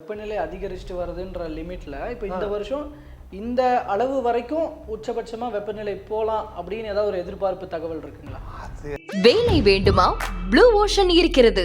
வெப்பநிலை அதிகரிச்சுட்டு வருதுன்ற லிமிட்ல இப்போ இந்த வருஷம் இந்த அளவு வரைக்கும் உச்சபட்சமா வெப்பநிலை போலாம் அப்படின்னு ஏதாவது ஒரு எதிர்பார்ப்பு தகவல் இருக்குங்களா? வேலை வேண்டுமா? ப்ளூ ஓஷன் இருக்கிறது.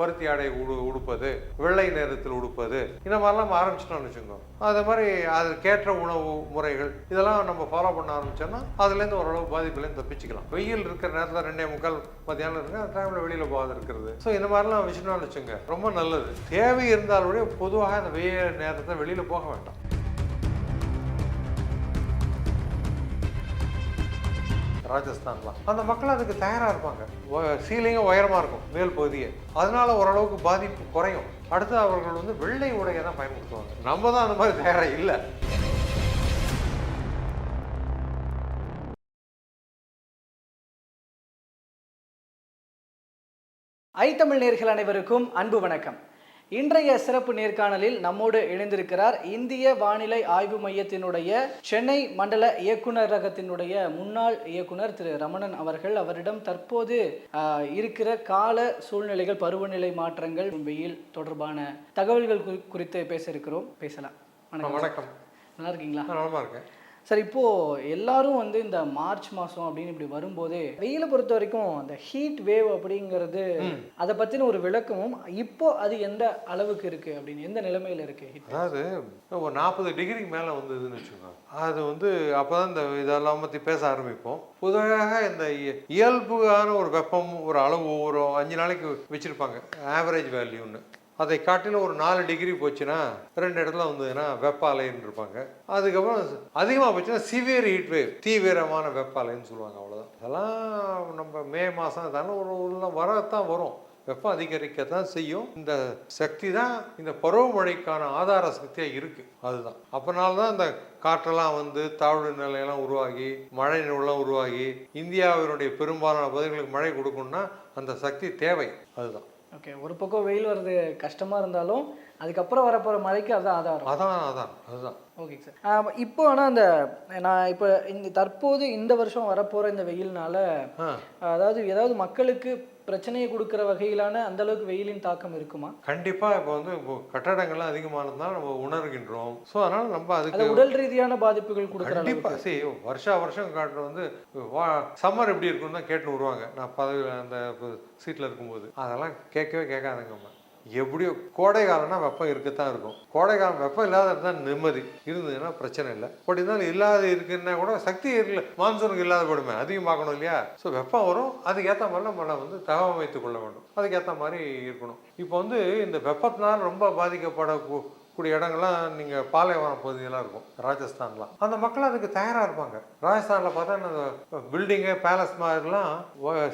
பருத்தி ஆடை உடு உடுப்பது வெள்ளை நேரத்தில் உடுப்பது இந்த மாதிரிலாம் நம்ம ஆரம்பிச்சிட்டோம்னு வச்சுக்கோங்க அதே மாதிரி அதுக்கேற்ற உணவு முறைகள் இதெல்லாம் நம்ம ஃபாலோ பண்ண ஆரம்பிச்சோன்னா அதுலேருந்து ஓரளவு பாதிப்புலேருந்து தப்பிச்சுக்கலாம். வெயில் இருக்கிற நேரத்தில் ரெண்டே முக்கால் மத்தியானம் இருக்குது அந்த டைமில் வெளியில் போகாது இருக்கிறது. ஸோ இந்த மாதிரிலாம் விஷயம்னு வச்சுங்க ரொம்ப நல்லது. தேவை இருந்தாலுடைய பொதுவாக அந்த வெயில் நேரத்தில் வெளியில் போக வேண்டாம். ராஜஸ்தான்லாம். அந்த மக்கள் அதுக்கு தயாராக இருப்பாங்க. சீலிங்கும் உயரமாக இருக்கும் மேல் பகுதியே. அதனால ஓரளவுக்கு பாதிப்பு குறையும். அடுத்து அவர்கள் வந்து வெள்ளை உடையை தான் பயன்படுத்துவாங்க. நம்ம தான் அந்த மாதிரி தயாராக இல்லை. ஐ தமிழ் நேர்கள் அனைவருக்கும் அன்பு வணக்கம். இன்றைய சிறப்பு நேர்காணலில் நம்மோடு இணைந்திருக்கிறார் இந்திய வானிலை ஆய்வு மையத்தினுடைய சென்னை மண்டல இயக்குநரகத்தினுடைய முன்னாள் இயக்குனர் திரு ரமணன் அவர்கள் அவரிடம் தற்போது இருக்கிற கால சூழ்நிலைகள் பருவநிலை மாற்றங்கள் வெயில் தொடர்பான தகவல்கள் குறி- குறித்து பேச இருக்கிறோம். பேசலாம். வணக்கம். வணக்கம். நல்லா இருக்கீங்களா? நலமா இருக்கேன். சார் இப்போ எல்லாரும் வந்து இந்த மார்ச் மாசம் அப்படின்னு இப்படி வரும்போதே வெயிலை பொறுத்த வரைக்கும் அந்த ஹீட் வேவ் அப்படிங்கிறது அதை பத்தின ஒரு விளக்கமும் இப்போ அது எந்த அளவுக்கு இருக்கு அப்படின்னு எந்த நிலைமையில இருக்கு heat? அதாவது ஒரு நாற்பது டிகிரிக்கு மேலே வந்ததுன்னு வச்சுக்கோங்க. அது வந்து அப்போ தான் இந்த இதெல்லாம் பற்றி பேச ஆரம்பிப்போம். பொதுவாக இந்த இய- இயல்புயான ஒரு வெப்பம் ஒரு அளவு ஒரு அஞ்சு நாளைக்கு வச்சுருப்பாங்க. ஆவரேஜ் வேல்யூன்னு அதை காட்டிலும் ஒரு நாலு டிகிரி போச்சுன்னா ரெண்டு இடத்துல வந்ததுன்னா வெப்ப அலைன்னு இருப்பாங்க. அதுக்கப்புறம் அதிகமாக போச்சுன்னா சிவியர் ஹீட் வேவ் தீவிரமான வெப்ப அலைன்னு சொல்லுவாங்க அவ்வளோதான் அதெல்லாம் நம்ம மே மாதம் இதெல்லாம் ஒரு உள்ள வரத்தான் வரும். வெப்பம் அதிகரிக்கத்தான் செய்யும். இந்த சக்தி தான் இந்த பருவமழைக்கான ஆதார சக்தியாக இருக்குது அதுதான். அப்பனால தான் இந்த காற்றெல்லாம் வந்து தாழ்வு நிலையெல்லாம் உருவாகி மழை நிலம் உருவாகி இந்தியாவினுடைய பெரும்பாலான பகுதிகளுக்கு மழை கொடுக்கணும்னா அந்த சக்தி தேவை. அதுதான். ஓகே ஒரு பக்கம் வெயில் வர்றது கஷ்டமா இருந்தாலும் அதுக்கப்புறம் வரப்போற மழைக்கு அதான் ஆதாரம். அதான் அதான் அதுதான். ஓகே சார் இப்போ ஆனால் அந்த நான் இப்போ இந்த தற்போது இந்த வருஷம் வரப்போற இந்த வெயில்னால அதாவது ஏதாவது மக்களுக்கு பிரச்சனையை கொடுக்கிற வகையிலான அந்த அளவுக்கு வெயிலின் தாக்கம் இருக்குமா? கண்டிப்பாக இப்போ வந்து கட்டடங்கள்லாம் அதிகமானதுனால நம்ம உணர்கின்றோம். ஸோ அதனால் நம்ம அது அதுக்கு உடல் ரீதியான பாதிப்புகள் கொடுக்குற கண்டிப்பா. சரி வருஷா வருஷம் காட்டுற வந்து சம்மர் எப்படி இருக்குன்னு தான் கேட்டு வருவாங்க. நான் பதவி அந்த சீட்டில் இருக்கும்போது. அதெல்லாம் கேட்கவே கேட்காதுங்கம்மா எப்படியோ கோடை காலம்னா வெப்பம் இருக்கத்தான் இருக்கும். கோடை காலம் வெப்பம் இல்லாத இருந்தால் நிம்மதி. இருந்ததுன்னா பிரச்சனை இல்லை. அப்படி இருந்தாலும் இல்லாத இருக்குன்னா கூட சக்தி இருக்குல்ல மான்சூனுக்கு இல்லாத போடுமே அதிகமாக்கணும் இல்லையா? ஸோ வெப்பம் வரும். அதுக்கேற்ற மாதிரி நம்மளை வந்து தகவமைத்து கொள்ள வேண்டும். அதுக்கேற்ற மாதிரி இருக்கணும். இப்போ வந்து இந்த வெப்பத்தினால் ரொம்ப பாதிக்கப்பட கூடிய இடங்கள்லாம் நீங்கள் பாலைவனம் பகுதியெல்லாம் இருக்கும். ராஜஸ்தான்லாம். அந்த மக்கள் அதுக்கு தயாராக இருப்பாங்க. ராஜஸ்தானில் பார்த்தா இந்த பில்டிங்கு பேலஸ் மாதிரிலாம்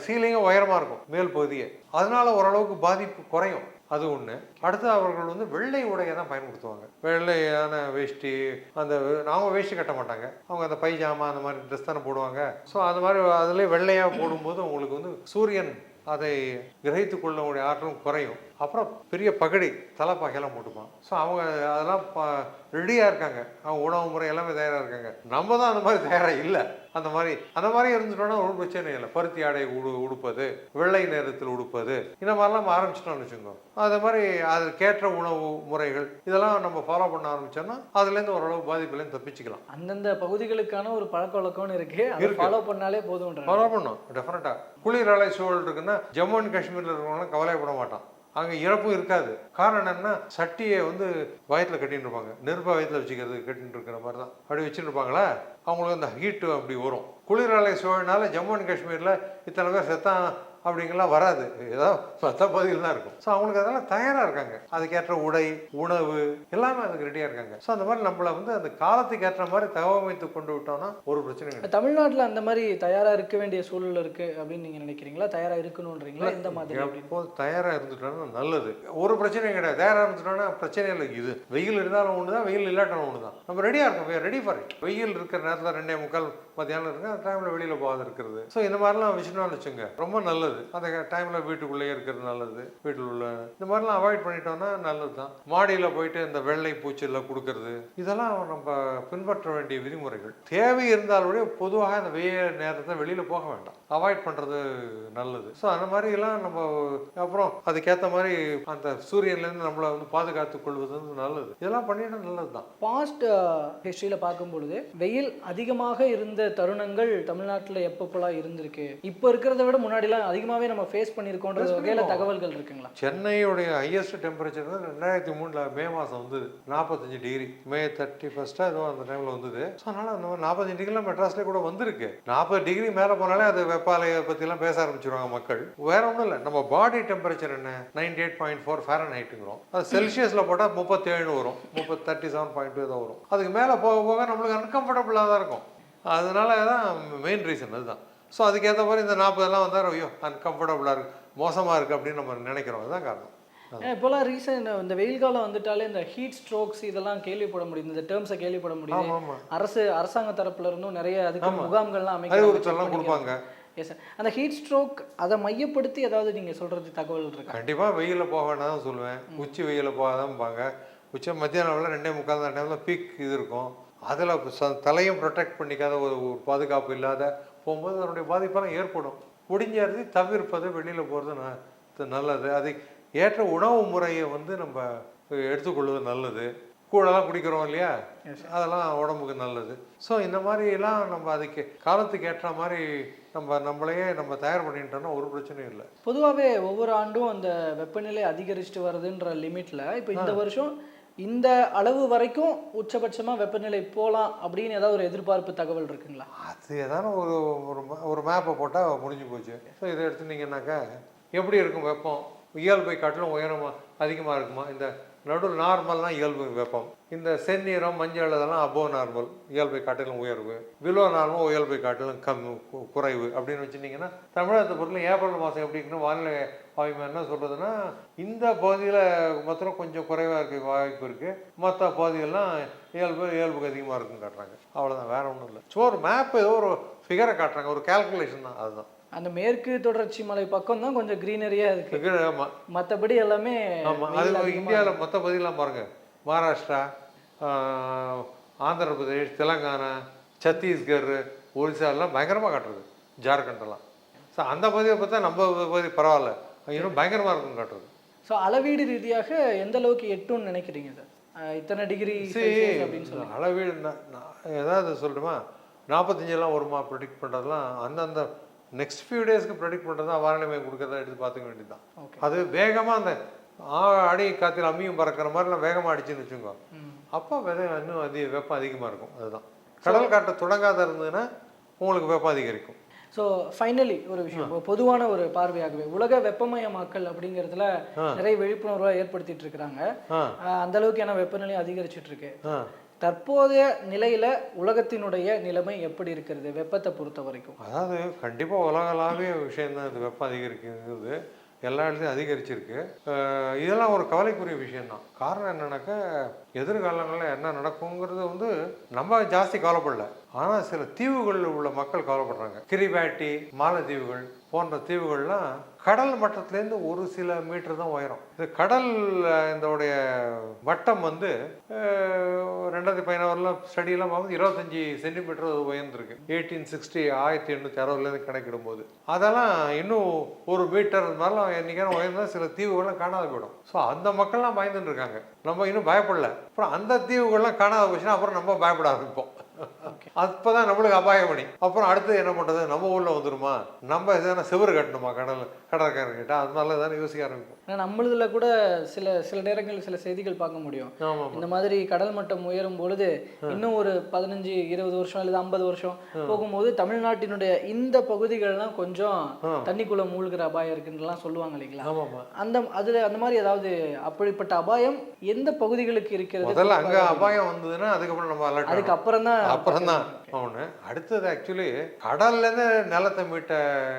சீலிங்கும் உயரமாக இருக்கும். மேல் பகுதியே. அதனால ஓரளவுக்கு பாதிப்பு குறையும். அது ஒன்று அடுத்து அவர்கள் வந்து வெள்ளை உடையை தான் பயன்படுத்துவாங்க. வெள்ளையான வேஷ்டி அந்த அவங்க வேஷ்டி கட்ட மாட்டாங்க. அவங்க அந்த பைஜாமா அந்த மாதிரி ட்ரெஸ் தானே போடுவாங்க. ஸோ அந்த மாதிரி அதுலேயே வெள்ளையாக போடும்போது உங்களுக்கு வந்து சூரியன் அதை கிரகித்து கொள்ளக்கூடிய ஆற்றலும் குறையும். அப்புறம் பெரிய பகடி தலைப்பாகையெல்லாம் போட்டுப்பான். ஸோ அவங்க அதெல்லாம் ரெடியாக இருக்காங்க. அவங்க உணவு முறை எல்லாமே தயாராக இருக்காங்க. நம்ம தான் அந்த மாதிரி தயாராக இல்லை. அந்த மாதிரி அந்த மாதிரி இருந்துட்டோம்னா ஒரு பிரச்சனை இல்லை. பருத்தி ஆடை உடு உடுப்பது வெள்ளை நேரத்தில் உடுப்பது இந்த மாதிரிலாம் நம்ம ஆரம்பிச்சிட்டோம்னு வச்சுக்கோங்க அது மாதிரி அதுக்கேற்ற உணவு முறைகள் இதெல்லாம் நம்ம ஃபாலோ பண்ண ஆரம்பிச்சோம்னா அதுலேருந்து ஓரளவு பாதிப்புலேருந்து தப்பிச்சுக்கலாம். அந்தந்த பகுதிகளுக்கான ஒரு பழக்க வழக்கம்னு இருக்கு. ஃபாலோ பண்ணாலே போதும்ன்ற ஃபாலோ பண்ணோம் டெஃபினட்டாக குளிர் அலை சூழல் இருக்குன்னா ஜம்மு அண்ட் காஷ்மீரில் இருக்கிறவங்களாம் கவலைப்பட மாட்டான். அங்கே இறப்பும் இருக்காது. காரணம் என்னன்னா சட்டியை வந்து வயத்தில் கட்டின்னு இருப்பாங்க. நெருப்பை வயத்தில் வச்சுக்கிறது கட்டின்னு இருக்கிற மாதிரி தான் அப்படி வச்சுட்டு இருப்பாங்களா? அவங்களுக்கு அந்த ஹீட்டு அப்படி வரும். குளிர் அலை ஜம்மு அண்ட் காஷ்மீரில் இத்தனை பேர் செத்தான் அப்படிங்கலாம் வராது. ஏதோ மற்ற பகுதியில் தான் இருக்கும். ஸோ அவங்களுக்கு அதெல்லாம் தயாராக இருக்காங்க. அதுக்கேற்ற உடை உணவு எல்லாமே அதுக்கு ரெடியாக இருக்காங்க. ஸோ அந்த மாதிரி நம்மளை வந்து அந்த காலத்துக்கு ஏற்ற மாதிரி தகவமைத்து கொண்டு விட்டோம்னா ஒரு பிரச்சனையும் கிடையாது. தமிழ்நாட்டுல அந்த மாதிரி தயாரா இருக்க வேண்டிய சூழல் இருக்கு அப்படின்னு நீங்க நினைக்கிறீங்களா? தயாரா இருக்கணும்ன்றீங்களா? இந்த மாதிரி எப்போ தயாராக இருந்துட்டோம்னா நல்லது. ஒரு பிரச்சனையும் கிடையாது. தயாராக இருந்துட்டோம்னா பிரச்சனை இல்லை. இது வெயில் இருந்தாலும் ஒன்று தான் வெயில் இல்லாட்டாலும் ஒன்று தான் நம்ம ரெடியாக இருக்கோம். ரெடி ஃபார் இட் வெயில் இருக்கிற நேரத்தில் ரெண்டே முக்கால் மத்தியானம் இருக்கு அந்த டைமில் வெளியில் போகாத இருக்கிறது. ஸோ இந்த மாதிரிலாம் விஷயம்னு வச்சுங்க ரொம்ப நல்லது. அந்த டைமில் வீட்டுக்குள்ளேயே இருக்கிறது நல்லது. வீட்டில் உள்ள இந்த மாதிரிலாம் அவாய்ட் பண்ணிட்டோம்னா நல்லது தான் மாடியில் போயிட்டு இந்த வெள்ளை பூச்சியில் கொடுக்கறது இதெல்லாம் நம்ம பின்பற்ற வேண்டிய விதிமுறைகள். தேவை இருந்தாலுடைய பொதுவாக அந்த வெயில் நேரத்தை வெளியில் போக வேண்டாம். அவாய்ட் பண்ணுறது நல்லது. ஸோ அந்த மாதிரிலாம் நம்ம அப்புறம் அதுக்கேற்ற மாதிரி அந்த சூரியன்லேருந்து நம்மளை வந்து பாதுகாத்துக் கொள்வது வந்து நல்லது. இதெல்லாம் பண்ணிட்டு நல்லது தான் பாஸ்ட் ஹிஸ்ட்ரியில் uh, பார்க்கும் பொழுது வெயில் அதிகமாக இருந்த தருணங்கள் தமிழ்நாட்டில் எப்பப்போலாம் இருந்திருக்கு? இப்போ இருக்கிறத விட முன்னாடிலாம் அதிகமாகவே நம்ம ஃபேஸ் பண்ணியிருக்கோன்ற வகையில். தகவல்கள் இருக்குங்களா? சென்னையுடைய ஹையஸ்ட் டெம்பரேச்சர் வந்து ரெண்டாயிரத்தி மூணில் மே மாதம் வந்தது. நாற்பத்தஞ்சு டிகிரி மே தேர்ட்டி ஃபஸ்ட்டாக ஏதோ அந்த டைமில் வந்தது. ஸோ அதனால் அந்த நாற்பத்தஞ்சு டிகிரிலாம் மெட்ராஸ்லேயே கூட வந்திருக்கு. நாற்பது டிகிரி மேலே போனாலே அது வெப்பாலையை பற்றிலாம் பேச ஆரம்பிச்சிருவாங்க மக்கள். வேற ஒன்றும் இல்லை. நம்ம பாடி டெம்பரேச்சர் என்ன? நைன்டி எயிட் பாயிண்ட் ஃபோர் ஃபேரன் ஹைட்டுங்கிறோம் அது செல்சியஸில் போட்டால் முப்பத்தேழு வரும். முப்பத்தி தேர்ட்டி செவன் பாயிண்ட் டூ தான் வரும். அதுக்கு மேலே போக போக நம்மளுக்கு அன்கம்ஃபர்டபுளாக தான் இருக்கும். அதனால தான் மெயின் ரீசன் அதுதான். ஸோ அதுக்கேற்ற மாதிரி இந்த நாற்பதெல்லாம் வந்தால் ஐயோ அன்கம்ஃபர்டபுளாக இருக்கு மோசமாக இருக்குது அப்படின்னு நம்ம நினைக்கிறோம். அதுதான் காரணம். இப்போலாம் ரீசன் இந்த வெயில் காலம் வந்துட்டாலே இந்த ஹீட் ஸ்ட்ரோக்ஸ் இதெல்லாம் கேள்விப்பட முடியுது. இந்த டேர்ம்ஸை கேள்விப்பட ஆமாம் அரசு அரசாங்க தரப்புல இருந்தும் நிறைய அதுக்கு. முகாம்கள்லாம் அமைக்க கொடுப்பாங்க. எஸ் சார் அந்த ஹீட் ஸ்ட்ரோக் அதை மையப்படுத்தி ஏதாவது நீங்கள் சொல்கிறது தகவல் இருக்கா? கண்டிப்பாக வெயிலில் போக வேண்டாம் தான் சொல்லுவேன் உச்சி வெயிலில் போகாதான்பாங்க உச்சி மத்தியானம் வேலை ரெண்டே முக்கால் டைமில் பீக் இது இருக்கும். அதில் தலையும் ப்ரொடெக்ட் பண்ணிக்காத ஒரு பாதுகாப்பு இல்லாத போகும்போது அதனுடைய பாதிப்பெல்லாம் ஏற்படும். முடிஞ்சது தவிர்ப்பது வெளியில் போகிறது ந- நல்லது. அது ஏற்ற உணவு முறையை வந்து நம்ம எடுத்துக்கொள்வது நல்லது. கூழெல்லாம் குடிக்கிறோம் இல்லையா? அதெல்லாம் உடம்புக்கு நல்லது. ஸோ இந்த மாதிரிலாம் நம்ம அதுக்கு காலத்துக்கு ஏற்ற மாதிரி நம்ம நம்மளையே நம்ம தயார் பண்ணிட்டோம்னா ஒரு பிரச்சனையும் இல்லை. பொதுவாகவே ஒவ்வொரு ஆண்டும் அந்த வெப்பநிலை அதிகரிச்சுட்டு வருதுன்ற லிமிட்டில் இப்போ இந்த வருஷம் இந்த அளவு வரைக்கும் உச்சபட்சமாக வெப்பநிலை போகலாம் அப்படின்னு ஏதாவது ஒரு எதிர்பார்ப்பு தகவல் இருக்குங்களா? அது ஏதாவது ஒரு ஒரு ஒரு மேப்பை போட்டால் முடிஞ்சு போச்சு. ஸோ இதை எடுத்துனீங்கன்னாக்கா எப்படி இருக்கும் வெப்பம்? இயல்பை காட்டிலும் உயரமாக அதிகமாக இருக்குமா? இந்த நடுவில் நார்மல்னா இயல்பு வெப்பம். இந்த செந்நீரம் மஞ்சள் இதெல்லாம் அபோவ் நார்மல் இயல்பை காட்டிலும் உயர்வு. பிலோ நார்மல் இயல்பை காட்டிலும் கம் குறைவு அப்படின்னு வச்சுட்டிங்கன்னா தமிழகத்தை பொருள் ஏப்ரல் மாதம் எப்படி இருக்குன்னு வானிலை அவங்க என்ன சொல்கிறதுன்னா இந்த பகுதியில் மாத்திரம் கொஞ்சம் குறைவாக இருக்க வாய்ப்பு இருக்குது மற்ற பகுதியெல்லாம் இயல்பு இயல்புக்கு அதிகமாக இருக்குன்னு காட்டுறாங்க. அவ்வளோதான் வேற ஒன்றும் இல்லை. சும்மா ஒரு மேப் ஏதோ ஒரு ஃபிகரை காட்டுறாங்க. ஒரு கால்குலேஷன் தான். அதுதான். அந்த மேற்கு தொடர்ச்சி மலை பக்கம் தான் கொஞ்சம் க்ரீனரியாக இருக்குது ஃபிகர் ஆமாம் மற்றபடி எல்லாமே அது இந்தியாவில் மற்ற பகுதியெல்லாம் பாருங்கள் மகாராஷ்டிரா ஆந்திர பிரதேஷ் தெலங்கானா சத்தீஸ்கர் ஒரிசா எல்லாம் பயங்கரமாக காட்டுறது. ஜார்க்கண்டெல்லாம் ஸோ அந்த பகுதியை பார்த்தா நம்ம பகுதி பரவாயில்ல. இன்னும் பயங்கரமாக இருக்கும் காட்டுறது. ஸோ அளவீடு ரீதியாக எந்த அளவுக்கு எட்டும்னு நினைக்கிறீங்க சார்? இத்தனை டிகிரி அளவீடு நா- நா- ஏதாவது சொல்லணுமா நாற்பத்தஞ்செல்லாம் வருமா? ப்ரெடிக்ட் பண்ணுறதுலாம் அந்தந்த நெக்ஸ்ட் ஃபியூ டேஸ்க்கு ப்ரெடிக்ட் பண்ணுறது தான் வானிலை மையம் கொடுக்கறத எடுத்து பார்த்துக்க வேண்டியதுதான். அது வேகமாக அந்த அடி காத்தில் அம்மியும் பறக்கிற மாதிரிலாம் வேகமாக அடிச்சுன்னு வச்சுக்கோ. அப்போ விதை இன்னும் அதிக வெப்பம் அதிகமாக இருக்கும். அதுதான். கடல் காட்ட தொடங்காத இருந்ததுன்னா உங்களுக்கு வெப்பம் அதிகரிக்கும். ஸோ ஃபைனலி ஒரு விஷயம். பொதுவான ஒரு பார்வையாகவே உலக வெப்பமயமாக்கல் அப்படிங்கிறதுல நிறைய விழிப்புணர்வை ஏற்படுத்திட்டு இருக்கிறாங்க. அந்த அளவுக்கு ஏன்னா வெப்பநிலை அதிகரிச்சிட்டு இருக்கு. தற்போதைய நிலையில உலகத்தினுடைய நிலைமை எப்படி இருக்கிறது? வெப்பத்தை பொறுத்த வரைக்கும். அதாவது கண்டிப்பாக உலகளாவிய விஷயம்தான் இது. வெப்பம் அதிகரிக்கிறது. எல்லா இடத்துலையும் அதிகரிச்சிருக்கு. இதெல்லாம் ஒரு கவலைக்குரிய விஷயம்தான். காரணம் என்னன்னாக்கா எதிர்காலங்களில் என்ன நடக்குங்கிறது வந்து நம்ம ஜாஸ்தி கவலைப்படல. ஆனால் சில தீவுகளில் உள்ள மக்கள் கவலைப்படுறாங்க. கிரிபாட்டி மாலத்தீவுகள் போன்ற தீவுகள்லாம் கடல் மட்டத்துலேருந்து ஒரு சில மீட்டர் தான் உயரம். இது கடல் இதோடைய வட்டம் வந்து ரெண்டாயிரத்தி பதினாறுல ஸ்டடியெல்லாம் பார்க்கும்போது இருபத்தஞ்சி சென்டிமீட்டர் அது உயர்ந்திருக்கு. எயிட்டீன் சிக்ஸ்டி ஆயிரத்தி எண்ணூற்றி அறுபதுலேருந்து கணக்கிடும் போது அதெல்லாம் இன்னும் ஒரு மீட்டர் மாதிரிலாம் என்றைக்கான உயர்ந்தால் சில தீவுகள்லாம் காணாத போயிடும். ஸோ அந்த மக்கள்லாம் பயந்துட்டு இருக்காங்க. நம்ம இன்னும் பயப்படல. அப்புறம் அந்த தீவுகள்லாம் காணாத போச்சுன்னா அப்புறம் நம்ம பயப்பட ஆரம்பிப்போம். அப்பதான் நம்மளுக்கு அபாயமணி. அப்புறம் அடுத்து என்ன பண்றது? நம்ம ஊர்ல வந்துருமா? நம்ம எதனா சிவரு கட்டணுமா? கடல் கடற்கரை கிட்ட அது மாதிரிலாம் தானே யோசிக்க ஆரம்பிப்போம் ஏன்னா நம்மளதுல கூட சில சில நேரங்களில் சில செய்திகள் பார்க்க முடியும். இந்த மாதிரி கடல் மட்டம் உயரும் பொழுது இன்னும் ஒரு பதினஞ்சு இருபது வருஷம் அல்லது ஐம்பது வருஷம் போகும்போது தமிழ்நாட்டினுடைய இந்த பகுதிகள்லாம் கொஞ்சம் தண்ணிக்குள்ள மூழ்கிற அபாயம் இருக்குன்னுலாம் சொல்லுவாங்க இல்லைங்களா? அந்த அதுல அந்த மாதிரி ஏதாவது அப்படிப்பட்ட அபாயம் எந்த பகுதிகளுக்கு இருக்கிறது முதல்ல அங்க அபாயம் வந்ததுன்னா அதுக்கப்புறம் நம்ம அலர்ட் அதுக்கு அப்புறம் தான் அப்புறம் தான் ஒன்று அடுத்தது ஆக்சுவலி கடல்லேருந்து நிலத்தை மீட்ட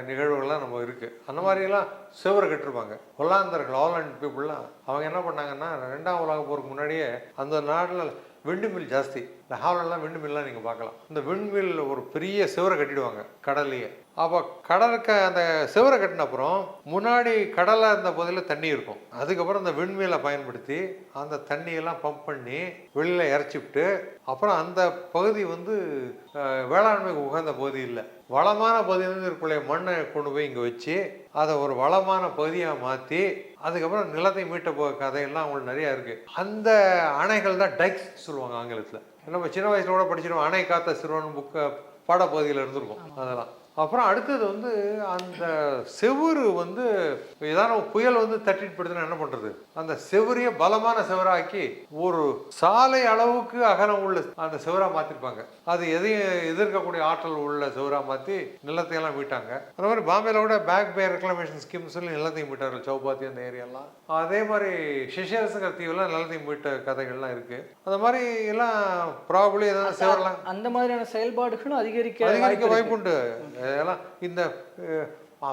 நிகழ்வுகள்லாம் நம்ம இருக்கு. அந்த மாதிரிலாம் சுவர் கட்டிருப்பாங்க. ஹொல்லாந்தர்கள் ஹாலண்ட் பீப்புளெலாம் அவங்க என்ன பண்ணாங்கன்னா ரெண்டாம் உலக போருக்கு முன்னாடியே அந்த நாட்டில் விண்டுமில் ஜாஸ்தி. இந்த ஹாலெல்லாம் விண்டுமில்லாம் நீங்கள் பார்க்கலாம். இந்த விண்மில் ஒரு பெரிய சிவரை கட்டிடுவாங்க கடல்லையே. அப்போ கடலுக்கு அந்த சிவரை கட்டின அப்புறம் முன்னாடி கடலாக இருந்த பகுதியில் தண்ணி இருக்கும். அதுக்கப்புறம் அந்த விண்மீலை பயன்படுத்தி அந்த தண்ணியெல்லாம் பம்ப் பண்ணி வெளியில் இறச்சி விட்டு அப்புறம் அந்த பகுதி வந்து வேளாண்மைக்கு உகந்த பகுதி இல்லை. வளமான பகுதியிலிருந்து இருக்கக்கூடிய மண்ணை கொண்டு போய் இங்கே வச்சு அதை ஒரு வளமான பகுதியாக மாற்றி அதுக்கப்புறம் நிலத்தை மீட்ட போக கதையெல்லாம் அவங்களுக்கு நிறையா இருக்குது அந்த அணைகள் தான் டைக்ஸ் சொல்லுவாங்க ஆங்கிலத்தில். நம்ம சின்ன வயசில் கூட படிச்சிருவோம் அணை காத்த சிறுவன் புக்க பாடப்பகுதியில் இருந்திருக்கும். அதெல்லாம். அப்புறம் அடுத்தது வந்து அந்த செவுரு வந்து ஏதாவது புயல் வந்து தட்டிட்டு படுத்துனா என்ன பண்ணுறது அந்த செவுரையே பலமான செவராக்கி ஒரு சாலை அளவுக்கு அகலம் உள்ள அந்த செவரா மாற்றிருப்பாங்க அது எதையும் எதிர்க்கக்கூடிய ஆற்றல் உள்ள செவரா மாற்றி நிலத்தையெல்லாம் மீட்டாங்க அந்த மாதிரி பாம்பேல கூட பேக் பே ரெக்ளமேஷன் சொல்லி நிலத்தையும் மீட்டார்கள் சௌபாத்தி அந்த ஏரியாலாம். அதே மாதிரி சிஷேர்ஸுங்கிற தீவெல்லாம் நிலத்தையும் மீட்ட கதைகள்லாம் இருக்குது அந்த மாதிரி எல்லாம் ப்ராபப்ளி ஏதாவது செவரெல்லாம் அந்த மாதிரியான செயல்பாடுகளும் அதிகரிக்க அதிகரிக்க. வாய்ப்புண்டு. இதெல்லாம் இந்த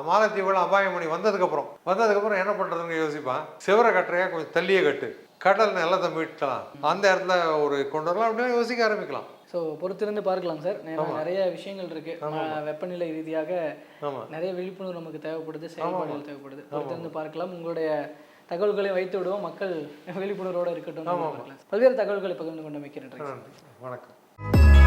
மாலத்தீவுகள் அபாயமணி வந்ததுக்கப்புறம் வந்ததுக்கப்புறம் என்ன பண்ணுறதுன்னு யோசிப்பான்? சிவரை கட்டுறையா கொஞ்சம் தள்ளியே கட்டு. கடல் நிலத்தை மீட்கலாம். அந்த இடத்துல ஒரு கொண்டு வரலாம் அப்படின்னு யோசிக்க ஆரம்பிக்கலாம். ஸோ பொறுத்திருந்து பார்க்கலாம் சார். நிறைய விஷயங்கள் இருக்கு. வெப்பநிலை ரீதியாக நிறைய விழிப்புணர்வு நமக்கு தேவைப்படுது செயல்பாடுகள் தேவைப்படுது. பொறுத்திருந்து பார்க்கலாம். உங்களுடைய தகவல்களை வைத்து விடுவோம். மக்கள் விழிப்புணர்வோட இருக்கட்டும். பல்வேறு தகவல்களை பகிர்ந்து கொண்டு நன்றி. வணக்கம்.